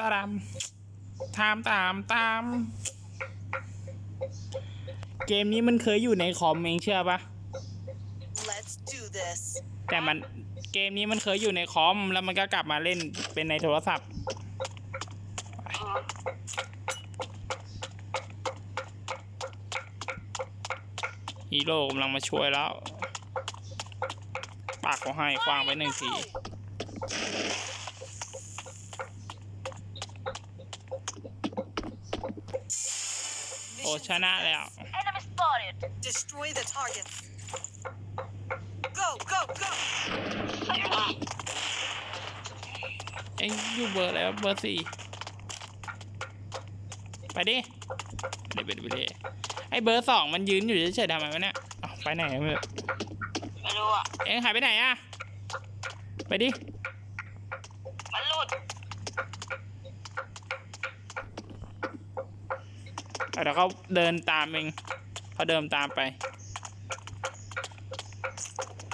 ตามตามตามตาม เกมนี้มันเคยอยู่ในคอมเองเชื่อปะ Let's do this. แต่มันเกมนี้มันเคยอยู่ในคอมแล้วมันก็กลับมาเล่นเป็นในโทรศัพท์ ฮีโร่กำลังมาช่วยแล้ว ปากเขาให้คว้างไปหนึ่งที โอ้ Mission ชนะแล้ว Enemy spotted. Destroy the targets. Go, go, go. เอ็งอยู่เบอร์อะไรวะเบอร์สี่ไปดิเดี๋ยวไปดูดิไอ้เบอร์สองมันยืนอยู่เฉยๆทำไมวะเนี่ยอ้าวไปไหนไม่รู้ไม่รู้อะ เอ็งหายไปไหนอะไปดิ มันหลุด เอาเดี๋ยวเขาเดินตามเองเขาเดินตามไป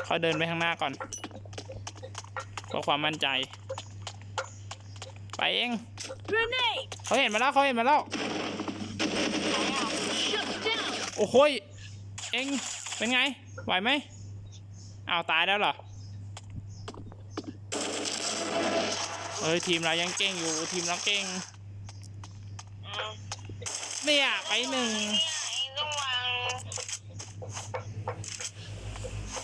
เขาเดินไปข้างหน้าก่อนเพื่อความมั่นใจ ไปเองเขาเห็นมาแล้วเขาเห็นมาแล้วโอ้โหยเองเป็นไงไหวไหมอ้าวตายแล้วเหรอเฮ้ยทีมเรายังเก่งอยู่ทีมเราเก่ง เนี่ยไปหนึ่งเนี่ยต้องวาง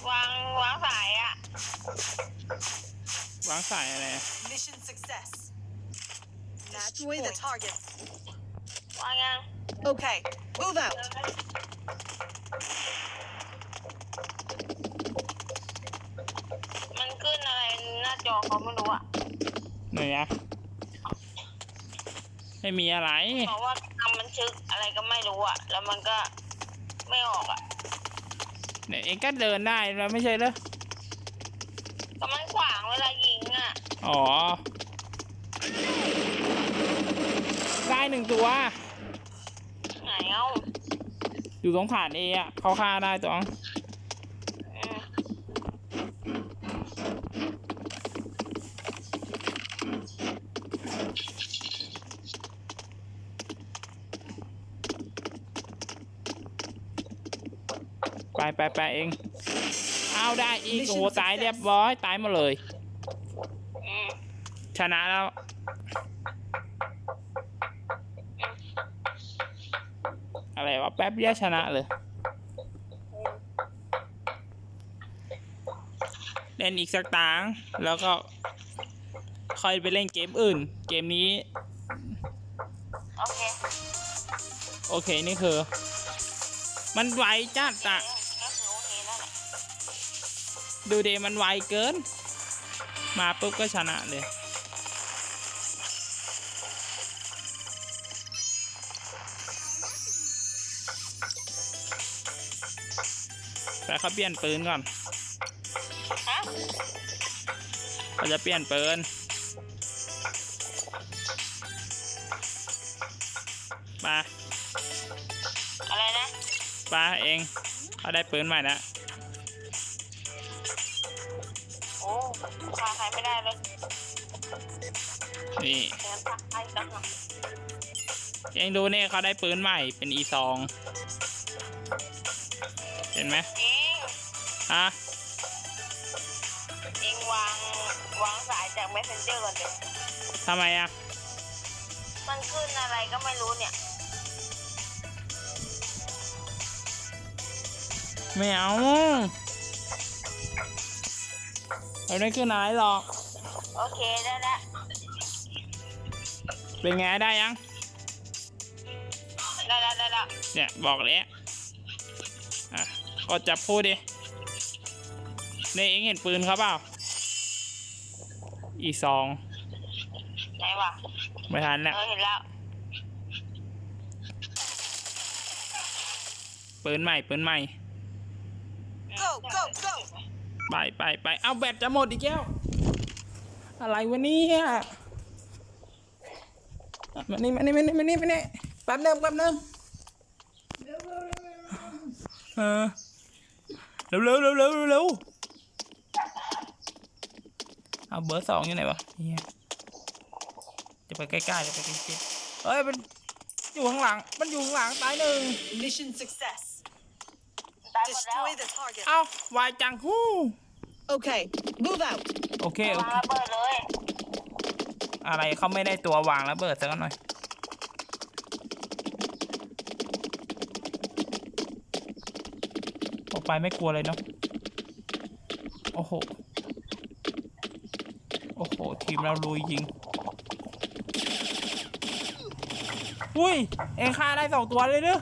วางวางสายอะ วางสายอะไร Mission success. Destroy the targets. วางยัง Okay, move out. มันขึ้นอะไรหน้าจอเขาไม่รู้อะไหนอะไม่มีอะไรเพราะว่าทำมัน ชึกอะไรก็ไม่รู้อะ แล้วมันก็ไม่ออกอะเนี่ยเอ็งก็เดินได้แล้วไม่ใช่เหรอก็มันขวางเวลายิงอะ อ๋อ ได้หนึ่งตัว ไหนเอ้าอยู่ตรงฐานเออะเขาฆ่าได้ตัวอื ไปไปไปเองเอาได้อีกโอ้โหตายเรียบร้อยตายหมดเลยอืมชนะแล้วอะไรวะแป๊บเดียวชนะเลยเล่นอีกสักตางค์แล้วก็ค่อยไปเล่นเกมอื่น เกมนี้ โอเค โอเค นี่คือ มันไวจัดอะ ดูเดมันไวเกิน มาปุ๊บก็ชนะเลย แต่เขาเปลี่ยนปืนก่อนฮะเขาจะเปลี่ยนปืนมาอะไรนะปาเองเขาได้ปืนใหม่แล้ว พาใครไม่ได้เลยนี่เดินพักไปตั้งหลังเองดูนี่เขาได้ปืนใหม่เป็นอีซอง เห็นไหมเองฮะเองวางวางสายจาก messenger ก่อนเดี๋ยวทำไมอะมันขึ้นอะไรก็ไม่รู้เนี่ย ไม่เอา เราได้ขึ้นอะไรหรอก โอเคได้แล้วเป็นไงได้ยัง ได้แล้วได้แล้วเนี่ยบอกแล้วอะก็จับพูดดินี่เองเห็นปืนเขาเปล่า อีซอง ไหนวะไม่ทันเอแล้วอเห็นแล้ว ปืนใหม่ปืนใหม่ Go, go, go. ไปไปไปเอาแบตจะหมดอีกแล้ว อะไรวะเนี่ยมานี่มานี่มานี่มานี่มานี่แป๊บนึงแป๊บนึงเออเร็วเร็วเร็วเร็วเร็วเร็วเอาเบอร์สองอยู่ไหนวะเหี้ยจะไปใกล้ๆจะไปใกล้ๆเอ้ยมันอยู่ข้างหลัง มันอยู่ข้างหลังตายหนึ่ง Mission success. ตายหมดแล้ว Destroy the target. เอ้าวายจังฮู้ Okay, move out. โอเคโอวางเคระเบิดเลยอะไรเขาไม่ได้ตัววางแล้วเบิดสักหน่อยออกไปไม่กลัวเลยเนาะโอ้โหโอ้โหทีมเราลุยยิงอุ้ยเองฆ่าได้สองตัวเลยเด้อ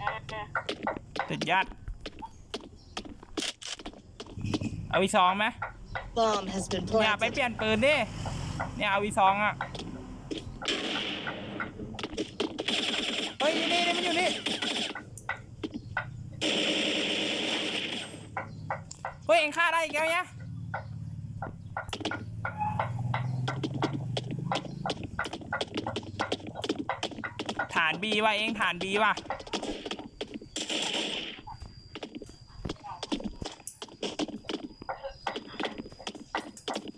อืมสุดยอด เอาวีสองไหม Bomb has been อย่าไป planted. เปลี่ยนปืนดิ เนี่ยเอาวีสองอะ เฮ้ยนี่นี่มันอยู่นี่ เฮ้ย เอ็งฆ่าได้อีกแล้วเนี่ย ฐานบีว่ะ เองฐานบีว่ะ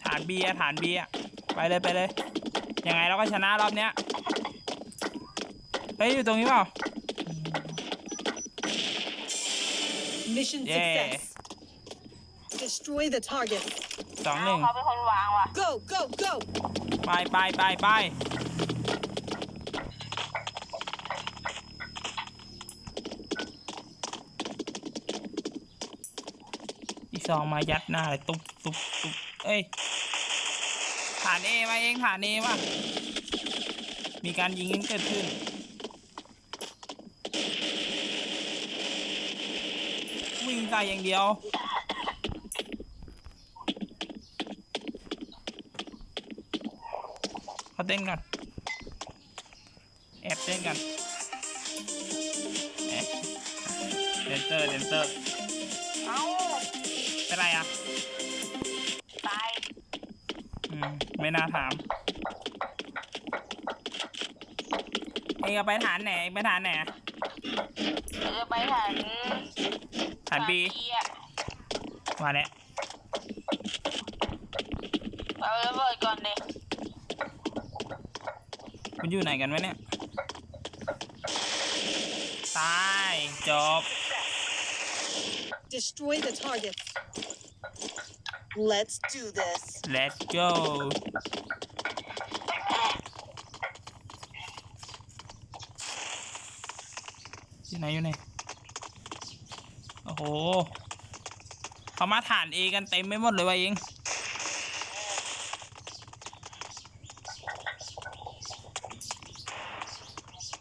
ฐาน บีอะฐานบีอะไปเลยไปเลยยังไงเราก็ชนะรอบเนี้ยเฮ้ยอยู่ตรงนี้เปล่า Mission Yeah. success. Destroy the target. สองหนึ่งเขาเป็นคนวางว่ะ Go, go, go. ไปไปไปไปอีซองมายัดหน้าเลยตุ๊บตุ๊บตุ๊บเอ้ย ฐานเอมาเองฐานเอมามีการยิงกันเกิดขึ้น วิ่งใส่อย่างเดียวเขาเต้นก่อนแอบเต้นกันเดนเซอร์เดนเซอร์ เอ้าเป็นไรอะ ไม่น่าถาม เองเอาไปฐานไหนเองไปฐานไหนอะเออไปฐานฐานบีอะมาแล้วเอาระเบิดก่อนเลยมันอยู่ไหนกันวะเนี่ย ตาย จบ Destroy the target. Let's do this. let's go อยู่ไหนอยู่ไหน โอ้โหเขามาฐานเอกันเต็มไม่หมดเลยวะเอง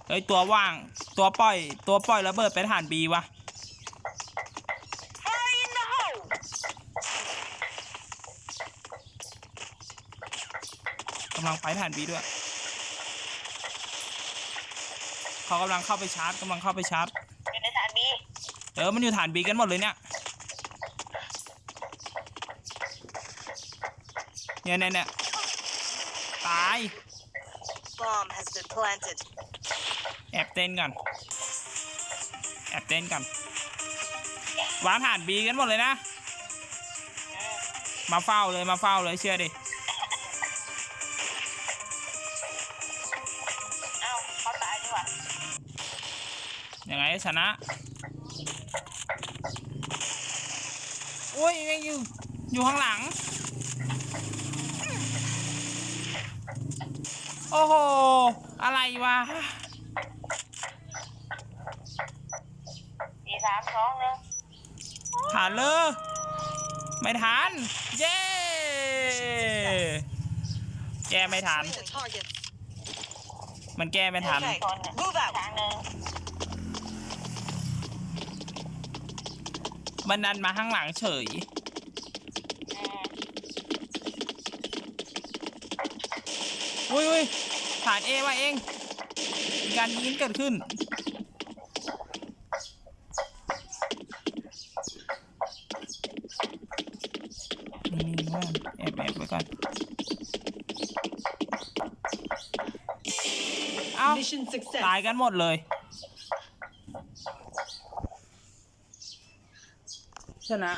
เฮ้ย ตัวว่างตัวปล่อย ตัวปล่อยระเบิดไปฐานบีวะ Fire in the hole. กำลังไปฐานบีด้วย เขากำลังเข้าไปชาร์จกำลังเข้าไปชาร์จ อยู่ในฐานบีเออ มันอยู่ฐานบีกันหมดเลยเนี่ย เนี่ยเนี่ยเนี่ยตาย Bomb has been planted. แอบเต้นก่อน แอบเต้นก่อนวางฐานบีกันหมดเลยนะ มาเฝ้าเลย มาเฝ้าเลย เชื่อดิ ยังไงชนะโอ้ยยังอยู่ อยู่ข้างหลัง โอ้โห อะไรวะสี่สามสองหนึ่งฐานเลยไม่ทัน เย้ แก้ไม่ทัน Destroy the target. มันแก้ไม่ทัน Okay, คนหนึ่ง move out. ทางหนึ่งมันดันมาข้างหลังเฉย อืมอุ้ยอุ้ยฐานเอมาเองมีการยิงเกิดขึ้นนี่้าตายกันหมดเลย ชนะ